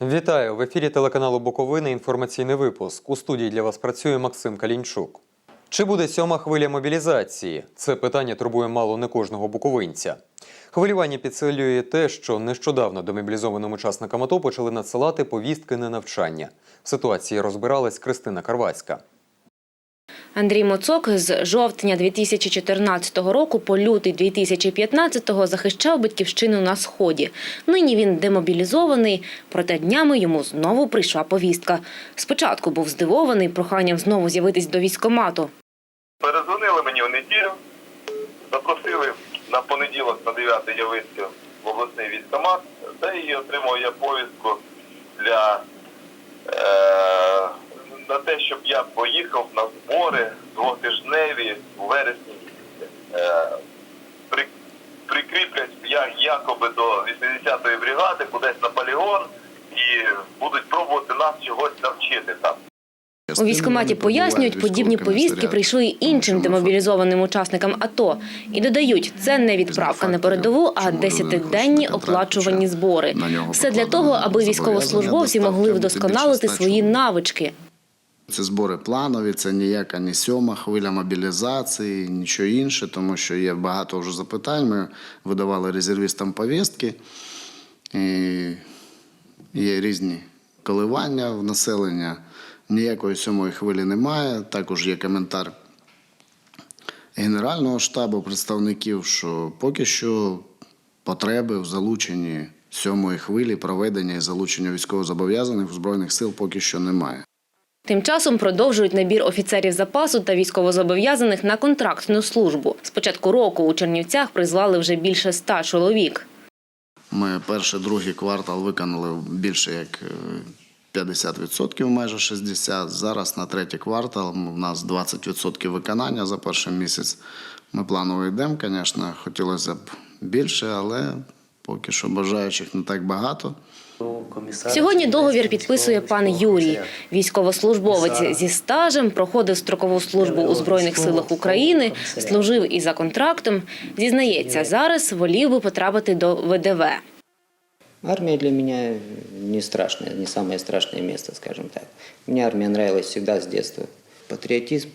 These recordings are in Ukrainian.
Вітаю в ефірі телеканалу Буковини. Інформаційний випуск. У студії для вас працює Максим Калінчук. Чи буде сьома хвиля мобілізації? Це питання турбує мало не кожного буковинця. Хвилювання підсилює те, що нещодавно демобілізованим учасникам АТО почали надсилати повістки на навчання. В ситуації розбиралась Кристина Карвацька. Андрій Моцок з жовтня 2014 року по лютий 2015 захищав батьківщину на сході. Нині він демобілізований, проте днями йому знову прийшла повістка. Спочатку був здивований проханням знову з'явитись до військкомату. Перезвонили мені в неділю, запросили на понеділок на 9 явитися в обласний військкомат, де і отримав я повістку для е, на те, щоб я поїхав на збори двотижневі у вересні. Е, при, прикріплять я якоби до 80-ї бригади, кудись на полігон, і будуть пробувати нас чогось навчити там. У військкоматі пояснюють, подібні повістки прийшли й іншим демобілізованим учасникам АТО. І додають, це не відправка на передову, а десятиденні оплачувані збори. Все для того, аби військовослужбовці могли вдосконалити свої навички. Це збори планові, це ніяка не сьома хвиля мобілізації, нічого інше, тому що є багато вже запитань. Ми видавали резервістам повістки. І є різні коливання в населення. Ніякої сьомої хвилі немає. Також є коментар Генерального штабу представників, що поки що потреби в залученні сьомої хвилі проведення і залучення військовозобов'язаних в Збройних сил поки що немає. Тим часом продовжують набір офіцерів запасу та військовозобов'язаних на контрактну службу. З початку року у Чернівцях призвали вже більше ста чоловік. Ми перший, другий квартал виконали більше як е, 50%, майже 60%. Зараз на третій квартал у нас 20% виконання за перший місяць. Ми планово йдемо, звісно, хотілося б більше, але поки що бажаючих не так багато. Сьогодні договір підписує пан Юрій. Військовослужбовець зі стажем проходив строкову службу у Збройних силах України, служив і за контрактом. Зізнається, зараз волів би потрапити до ВДВ. Армия для меня не страшное, не самое страшное место, скажем так. Мне армия нравилась всегда с детства. Патриотизм,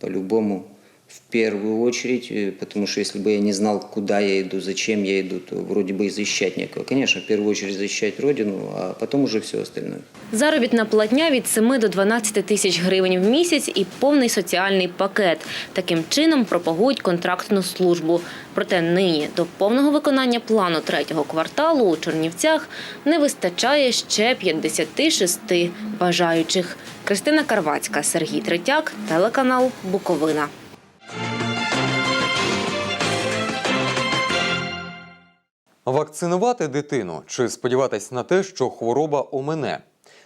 по-любому, в первую очередь, э, потому что если бы я не знал, куда я иду, зачем я иду, то вроде бы и защищать некого. Конечно, в первую очередь защищать Родину, а потом уже все остальное. Заробітна платня від 7 до 12 тисяч гривень в місяць і повний соціальний пакет. Таким чином пропагують контрактну службу. Проте нині до повного виконання плану третього кварталу у Чернівцях не вистачає ще 56 бажаючих. Кристина Карвацька, Сергій Третяк, телеканал Буковина. Вакцинувати дитину чи сподіватись на те, що хвороба омине?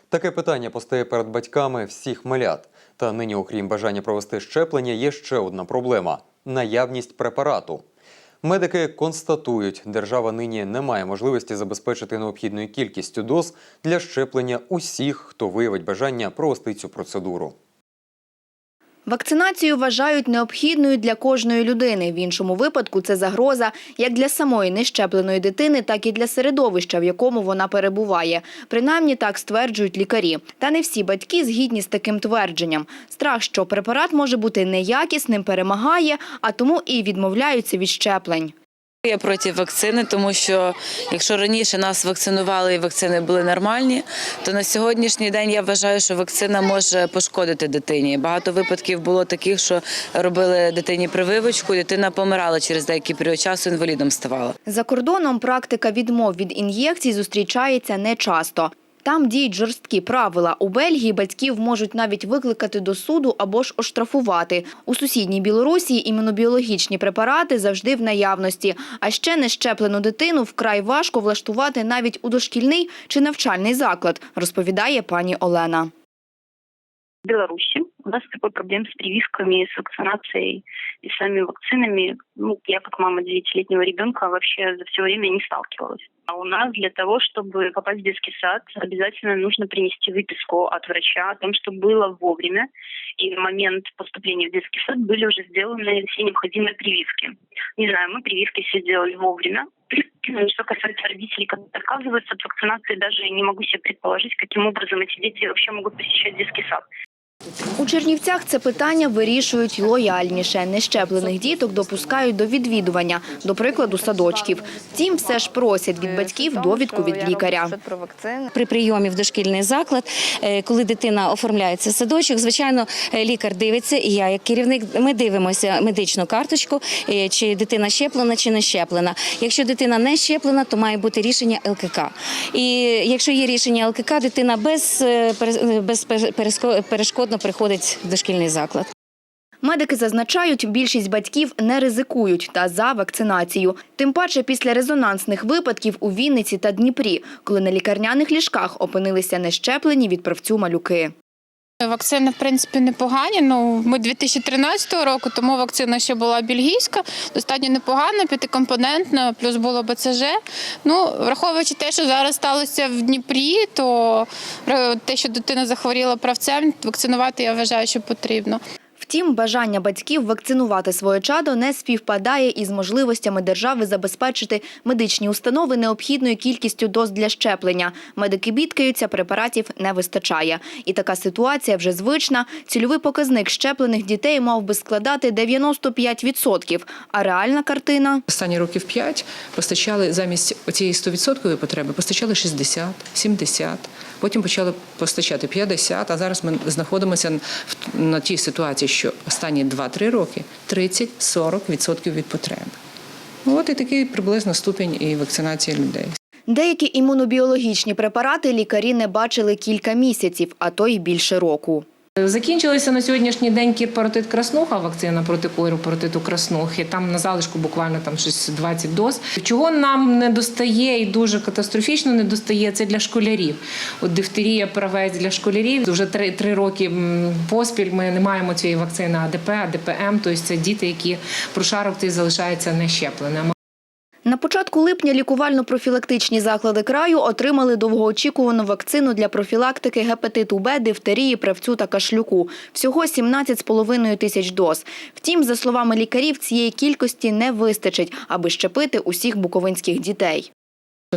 Таке питання постає перед батьками всіх малят. Та нині, окрім бажання провести щеплення, є ще одна проблема наявність препарату. Медики констатують, держава нині не має можливості забезпечити необхідною кількістю доз для щеплення усіх, хто виявить бажання провести цю процедуру. Вакцинацію вважають необхідною для кожної людини. В іншому випадку це загроза як для самої нещепленої дитини, так і для середовища, в якому вона перебуває. Принаймні так стверджують лікарі. Та не всі батьки згідні з таким твердженням. Страх, що препарат може бути неякісним, перемагає, а тому і відмовляються від щеплень. Я проти вакцини, тому що якщо раніше нас вакцинували і вакцини були нормальні, то на сьогоднішній день я вважаю, що вакцина може пошкодити дитині. Багато випадків було таких, що робили дитині прививочку, дитина помирала через деякий період часу, інвалідом ставала. За кордоном практика відмов від ін'єкцій зустрічається нечасто. Там діють жорсткі правила. У Бельгії батьків можуть навіть викликати до суду або ж оштрафувати. У сусідній Білорусі імунобіологічні препарати завжди в наявності. А ще нещеплену дитину вкрай важко влаштувати навіть у дошкільний чи навчальний заклад, розповідає пані Олена. Білорусі У нас такой проблем с прививками, с вакцинацией и самими вакцинами. Ну, я как мама девятилетнего ребенка вообще за все время не сталкивалась. А у нас для того, чтобы попасть в детский сад, обязательно нужно принести выписку от врача о том, что было вовремя. И в момент поступления в детский сад были уже сделаны все необходимые прививки. Не знаю, мы прививки все сделали вовремя. Что касается родителей, которые отказываются от вакцинации, даже не могу себе предположить, каким образом эти дети вообще могут посещать детский сад. У Чернівцях це питання вирішують лояльніше. Нещеплених діток допускають до відвідування, до прикладу, садочків. Втім, все ж просять від батьків довідку від лікаря. При прийомі в дошкільний заклад, е, коли дитина оформляється в садочок, звичайно, е, лікар дивиться, і я, як керівник, ми дивимося медичну карточку, е, чи дитина щеплена, чи не щеплена. Якщо дитина не щеплена, то має бути рішення ЛКК. І якщо є рішення ЛКК, дитина без, е, перешкодно приходить в дошкільний заклад. Медики зазначають, більшість батьків не ризикують та за вакцинацію. Тим паче після резонансних випадків у Вінниці та Дніпрі, коли на лікарняних ліжках опинилися нещеплені від правцю малюки. Вакцини, в принципі, непогані. Ну, ми 2013 року, тому вакцина ще була бельгійська, достатньо непогана, п'ятикомпонентна, плюс було БЦЖ. Ну, враховуючи те, що зараз сталося в Дніпрі, то е, те, що дитина захворіла правцем, вакцинувати я вважаю, що потрібно. Втім, бажання батьків вакцинувати своє чадо не співпадає із можливостями держави забезпечити медичні установи необхідною кількістю доз для щеплення. Медики бідкаються, препаратів не вистачає. І така ситуація вже звична. Цільовий показник щеплених дітей мав би складати 95%, а реальна картина Останні років 5 постачали замість цієї 100% потреби, постачали 60, 70, потім почали постачати 50, а зараз ми знаходимося на тій ситуації, що останні 2-3 роки 30-40% від потреби. От і такий приблизно ступінь і вакцинації людей. Деякі імунобіологічні препарати лікарі не бачили кілька місяців, а то й більше року. Закінчилися на сьогоднішній день кір-паротит краснуха, вакцина проти кору паротиту краснухи. Там на залишку буквально там щось 20 доз. Чого нам не достає і дуже катастрофічно не достає, це для школярів. От дифтерія, правець для школярів. Вже три, три роки поспіль ми не маємо цієї вакцини АДП, АДПМ, тобто це діти, які прошарок цей залишається нещепленими. На початку липня лікувально-профілактичні заклади краю отримали довгоочікувану вакцину для профілактики гепатиту Б, дифтерії, правцю та кашлюку. Всього 17,5 тисяч доз. Втім, за словами лікарів, цієї кількості не вистачить, аби щепити усіх буковинських дітей.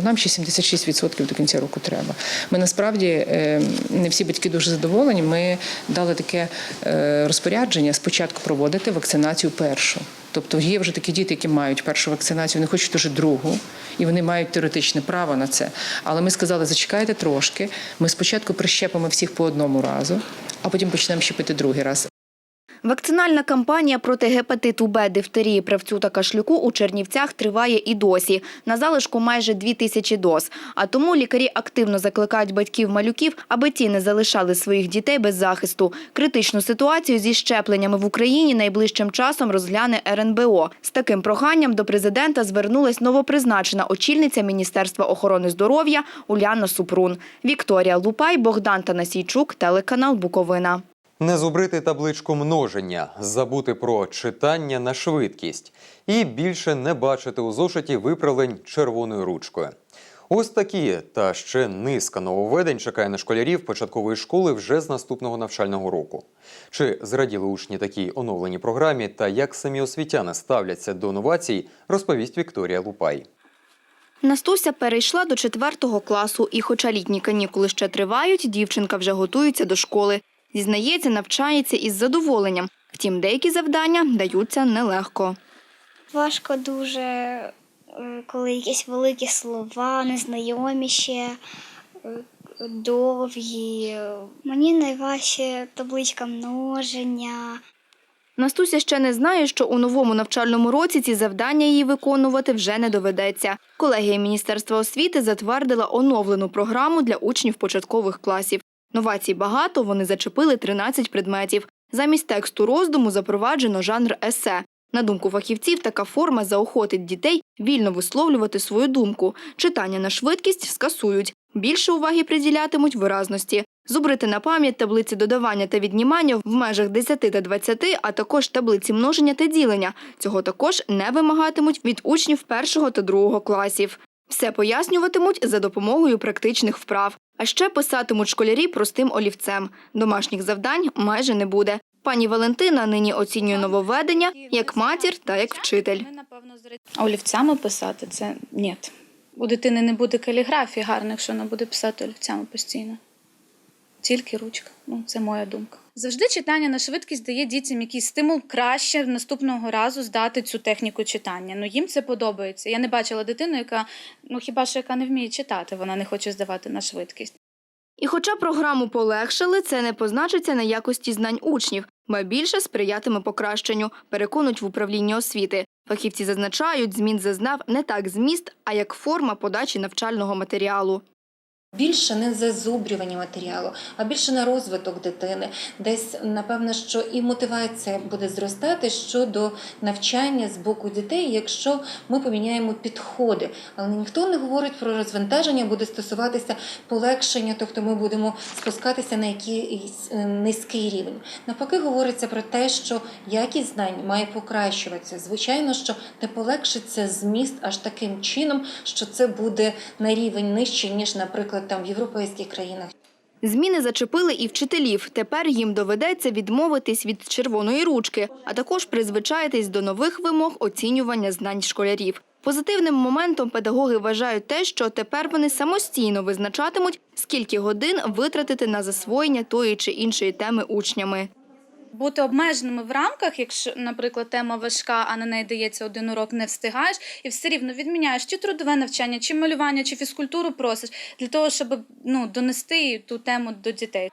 Нам ще 76% до кінця року треба. Ми насправді е, не всі батьки дуже задоволені. Ми дали таке е, розпорядження спочатку проводити вакцинацію першу. Тобто є вже такі діти, які мають першу вакцинацію, вони хочуть уже другу, і вони мають теоретичне право на це. Але ми сказали, зачекайте трошки. Ми спочатку прищепимо всіх по одному разу, а потім почнемо щепити другий раз. Вакцинальна кампанія проти гепатиту Б, дифтерії, правцю та кашлюку у Чернівцях триває і досі. На залишку майже дві тисячі доз. А тому лікарі активно закликають батьків малюків, аби ті не залишали своїх дітей без захисту. Критичну ситуацію зі щепленнями в Україні найближчим часом розгляне РНБО. З таким проханням до президента звернулась новопризначена очільниця Міністерства охорони здоров'я Уляна Супрун. Вікторія Лупай, Богдан Танасійчук, телеканал Буковина. Не зубрити табличку множення, забути про читання на швидкість і більше не бачити у зошиті виправлень червоною ручкою. Ось такі та ще низка нововведень чекає на школярів початкової школи вже з наступного навчального року. Чи зраділи учні такій оновленій програмі та як самі освітяни ставляться до новацій, розповість Вікторія Лупай. Настуся перейшла до четвертого класу, і хоча літні канікули ще тривають, дівчинка вже готується до школи. Зізнається, навчається із задоволенням. Втім, деякі завдання даються нелегко. Важко дуже, коли якісь великі слова, незнайомі ще, довгі. Мені найважче табличка множення. Настуся ще не знає, що у новому навчальному році ці завдання їй виконувати вже не доведеться. Колегія Міністерства освіти затвердила оновлену програму для учнів початкових класів. Новацій багато, вони зачепили 13 предметів. Замість тексту роздуму запроваджено жанр есе. На думку фахівців, така форма заохотить дітей вільно висловлювати свою думку. Читання на швидкість скасують. Більше уваги приділятимуть виразності. Зубрити на пам'ять таблиці додавання та віднімання в межах 10 та 20, а також таблиці множення та ділення. Цього також не вимагатимуть від учнів першого та другого класів. Все пояснюватимуть за допомогою практичних вправ. А ще писатимуть школярі простим олівцем. Домашніх завдань майже не буде. Пані Валентина нині оцінює нововведення як матір та як вчитель. Олівцями писати це ні. У дитини не буде каліграфії гарно, якщо вона буде писати олівцями постійно. Тільки ручка. Ну, це моя думка. Завжди читання на швидкість дає дітям якийсь стимул краще наступного разу здати цю техніку читання. Ну їм це подобається. Я не бачила дитину, яка ну хіба що яка не вміє читати, вона не хоче здавати на швидкість. І хоча програму полегшили, це не позначиться на якості знань учнів, ба більше сприятиме покращенню, переконують в управлінні освіти. Фахівці зазначають, змін зазнав не так зміст, а як форма подачі навчального матеріалу. Більше не зазубрювання матеріалу, а більше на розвиток дитини. Десь напевно, що і мотивація буде зростати щодо навчання з боку дітей, якщо ми поміняємо підходи. Але ніхто не говорить про розвантаження, буде стосуватися полегшення, тобто ми будемо спускатися на якийсь е, низький рівень. Навпаки, говориться про те, що якість знань має покращуватися. Звичайно, що не полегшиться зміст аж таким чином, що це буде на рівень нижчий, ніж, наприклад, там в європейських країнах. Зміни зачепили і вчителів. Тепер їм доведеться відмовитись від червоної ручки, а також призвичаїтись до нових вимог оцінювання знань школярів. Позитивним моментом педагоги вважають те, що тепер вони самостійно визначатимуть, скільки годин витратити на засвоєння тої чи іншої теми учнями. Бути обмеженими в рамках, якщо, наприклад, тема важка, а на неї дається один урок, не встигаєш, і все рівно відміняєш чи трудове навчання, чи малювання, чи фізкультуру просиш для того, щоб ну донести ту тему до дітей.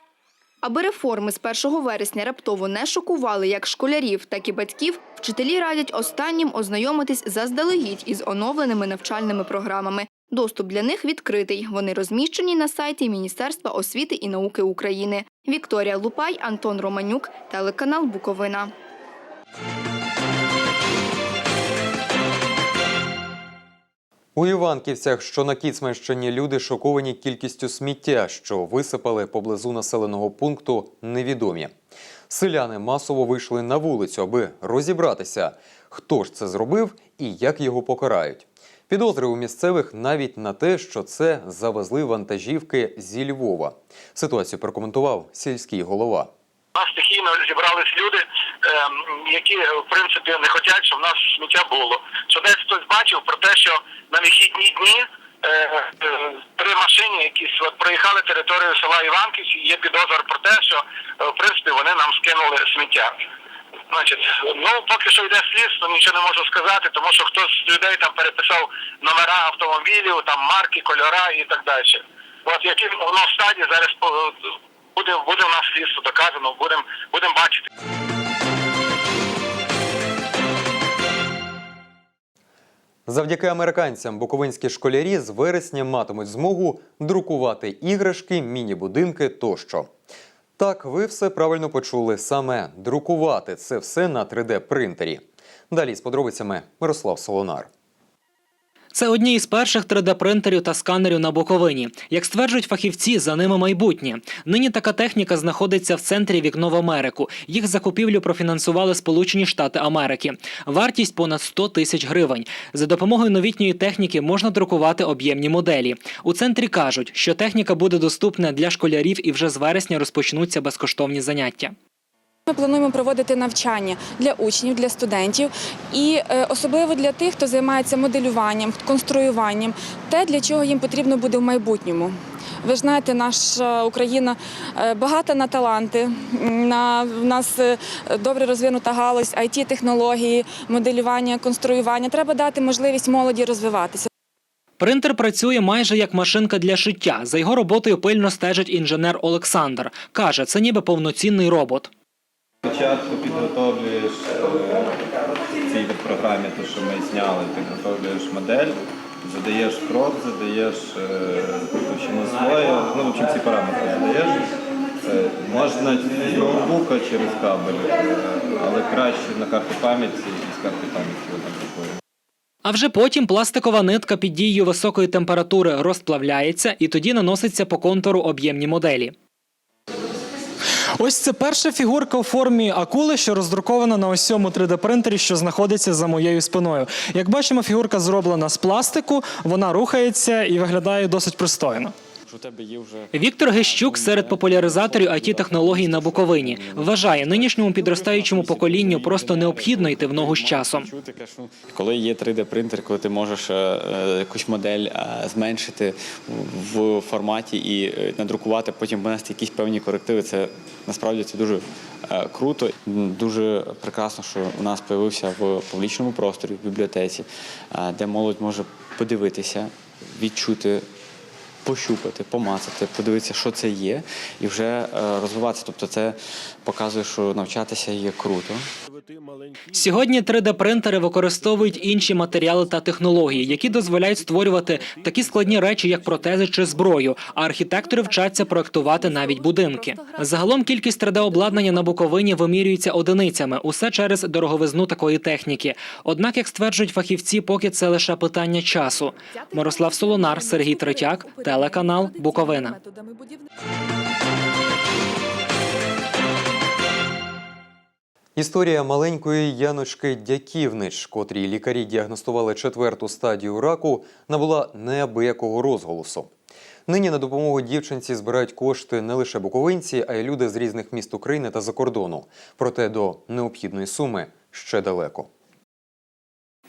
Аби реформи з 1 вересня раптово не шокували як школярів, так і батьків, вчителі радять останнім ознайомитись заздалегідь із оновленими навчальними програмами. Доступ для них відкритий. Вони розміщені на сайті Міністерства освіти і науки України. Вікторія Лупай, Антон Романюк, телеканал Буковина. У Іванківцях, що на Кіцманщині, люди шоковані кількістю сміття, що висипали поблизу населеного пункту невідомі. Селяни масово вийшли на вулицю, аби розібратися, хто ж це зробив і як його покарають. Підозри у місцевих навіть на те, що це завезли вантажівки зі Львова. Ситуацію прокоментував сільський голова. У нас стихійно зібрались люди, ем, які в принципі не хочуть, щоб в нас сміття було. Що десь хтось бачив про те, що на вихідні дні е, три машини якісь от проїхали територію села Іванківці, є підозр про те, що е, в принципі вони нам скинули сміття. Значить, ну поки що йде слідство, нічого не можу сказати, тому що хтось з людей там переписав номера автомобілів, там марки, кольора і так далі. От яким воно в стадії зараз буде, буде у нас слідство доказано, будемо будемо бачити. Завдяки американцям буковинські школярі з вересня матимуть змогу друкувати іграшки, міні-будинки тощо. Так, ви все правильно почули. Саме друкувати це все на 3D-принтері. Далі з подробицями Мирослав Солонар. Це одні із перших 3D-принтерів та сканерів на Буковині. Як стверджують фахівці, за ними майбутнє. Нині така техніка знаходиться в центрі вікно в Америку. Їх закупівлю профінансували Сполучені Штати Америки. Вартість понад 100 тисяч гривень. За допомогою новітньої техніки можна друкувати об'ємні моделі. У центрі кажуть, що техніка буде доступна для школярів і вже з вересня розпочнуться безкоштовні заняття. Ми плануємо проводити навчання для учнів, для студентів і е, особливо для тих, хто займається моделюванням, конструюванням, те, для чого їм потрібно буде в майбутньому. Ви ж знаєте, наша Україна е, багата на таланти. На в нас е, добре розвинута галузь it технології, моделювання, конструювання. Треба дати можливість молоді розвиватися. Принтер працює майже як машинка для шиття. За його роботою пильно стежить інженер Олександр. Каже, це ніби повноцінний робот. Спочатку підготовлюєш е, в цій програмі, те, що ми зняли, підготовлюєш модель, задаєш крок, задаєш е, товщину слоя, ну, в общем, всі параметри задаєш. Е, Можна з ноутбука через кабель, е, але краще на карту пам'яті і з карти пам'яті отак. А вже потім пластикова нитка під дією високої температури розплавляється і тоді наноситься по контуру об'ємні моделі. Ось це перша фігурка у формі акули, що роздрукована на ось цьому 3D-принтері, що знаходиться за моєю спиною. Як бачимо, фігурка зроблена з пластику, вона рухається і виглядає досить пристойно. У тебе є вже Віктор Гещук серед популяризаторів it технологій на Буковині вважає, нинішньому підростаючому поколінню просто необхідно йти в ногу з часом. коли є 3D-принтер, коли ти можеш е, е, якусь модель е, зменшити в форматі і надрукувати, потім внести якісь певні корективи, це насправді це дуже круто. Дуже прекрасно, що у нас з'явився в публічному просторі, в бібліотеці, де молодь може подивитися, відчути. Пощупати, помацати, подивитися, що це є, і вже е, розвиватися. Тобто, це показує, що навчатися є круто. Сьогодні 3D-принтери використовують інші матеріали та технології, які дозволяють створювати такі складні речі, як протези чи зброю. А архітектори вчаться проектувати навіть будинки. Загалом кількість 3D-обладнання на Буковині вимірюється одиницями, усе через дороговизну такої техніки. Однак, як стверджують фахівці, поки це лише питання часу. Мирослав Солонар, Сергій Третяк, телеканал Буковина. Історія маленької Яночки Дяківнич, котрій лікарі діагностували четверту стадію раку, набула неабиякого розголосу. Нині на допомогу дівчинці збирають кошти не лише буковинці, а й люди з різних міст України та за кордону. Проте до необхідної суми ще далеко.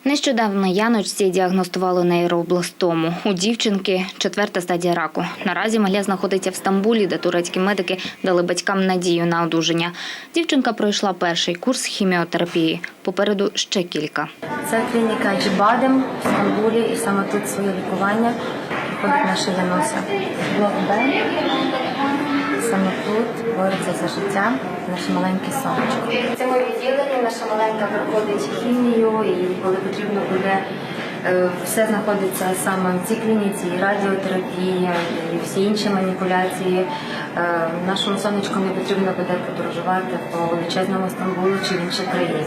Нещодавно Яночці діагностували нейробластому. У дівчинки четверта стадія раку. Наразі маля знаходиться в Стамбулі, де турецькі медики дали батькам надію на одужання. Дівчинка пройшла перший курс хіміотерапії. Попереду ще кілька. Це клініка Джібадем в Стамбулі, і саме тут своє лікування проходить наша Янося. Блок. Саме тут бореться за життя наше маленьке сонечко. В цьому відділенні наша маленька проходить хімію, і коли потрібно буде, е, все знаходиться саме в цій клініці, і радіотерапія, і всі інші маніпуляції. Е, Нашому сонечку не потрібно буде подорожувати по величезному Стамбулу чи в інші країни.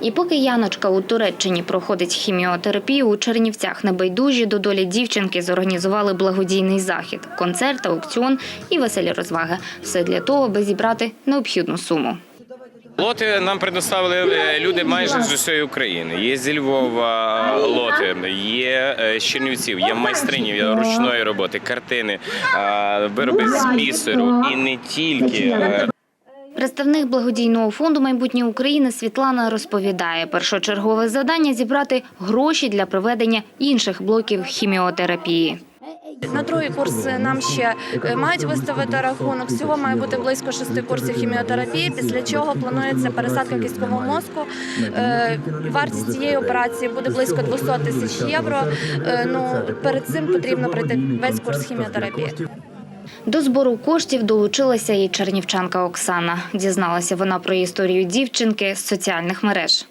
І поки Яночка у Туреччині проходить хіміотерапію, у Чернівцях небайдужі до долі дівчинки зорганізували благодійний захід, концерт, аукціон і веселі розваги. Все для того, аби зібрати необхідну суму. Лоти нам предоставили е, люди майже з усієї України. Є зі Львова лоти, є е, з є майстринів ручної роботи, картини, е, вироби з бісеру і не тільки. Представник благодійного фонду майбутнє України Світлана розповідає, першочергове завдання зібрати гроші для проведення інших блоків хіміотерапії. На другий курс нам ще е, мають виставити рахунок. Всього має бути близько шести курсів хіміотерапії. Після чого планується пересадка кісткового мозку. Е, Вартість цієї операції буде близько 200 тисяч євро. Е, Ну перед цим потрібно пройти весь курс хіміотерапії. До збору коштів долучилася і чернівчанка Оксана. Дізналася вона про історію дівчинки з соціальних мереж.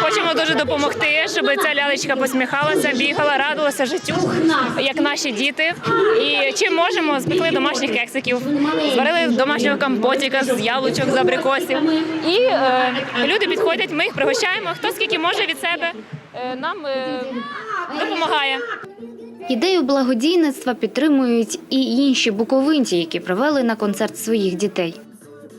Хочемо дуже допомогти, щоб ця лялечка посміхалася, бігала, радувалася життю, як наші діти. І чим можемо, спекли домашніх кексиків, зварили домашнього компотика з яблучок, з абрикосів. І е, люди підходять, ми їх пригощаємо. Хто скільки може від себе е, нам е, допомагає. Ідею благодійництва підтримують і інші буковинці, які привели на концерт своїх дітей.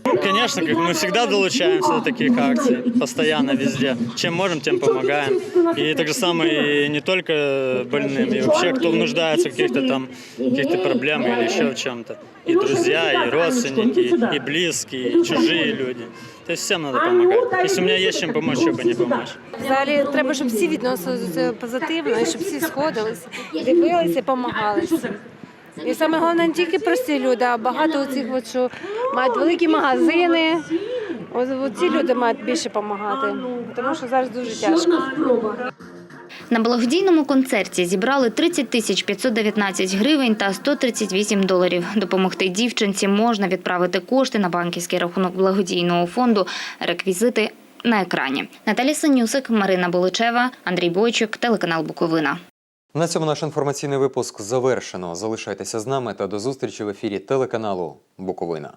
Конечно, как мы всегда долучаемся до таких акций, постоянно везде. Чем можем, тем помогаем. И так же самое не только больным, и вообще, кто нуждается в каких-то там каких-то проблемах или еще в чем-то. И друзья, и родственники, и близкие, и чужие люди. То есть всем надо помогать. Если у меня есть чем помочь, чтобы не помочь. Взагалі треба, щоб всі відносилися позитивно, і щоб всі сходилися, дивилися, і. І саме головне не тільки прості люди, а багато оцих, от, що мають великі магазини. Ось ці люди мають більше допомагати, тому що зараз дуже тяжко. На благодійному концерті зібрали 30 тисяч 519 гривень та 138 доларів. Допомогти дівчинці можна відправити кошти на банківський рахунок благодійного фонду. Реквізити на екрані. Наталі Синюсик, Марина Боличева, Андрій Бойчук, телеканал Буковина. На цьому наш інформаційний випуск завершено. Залишайтеся з нами та до зустрічі в ефірі телеканалу Буковина.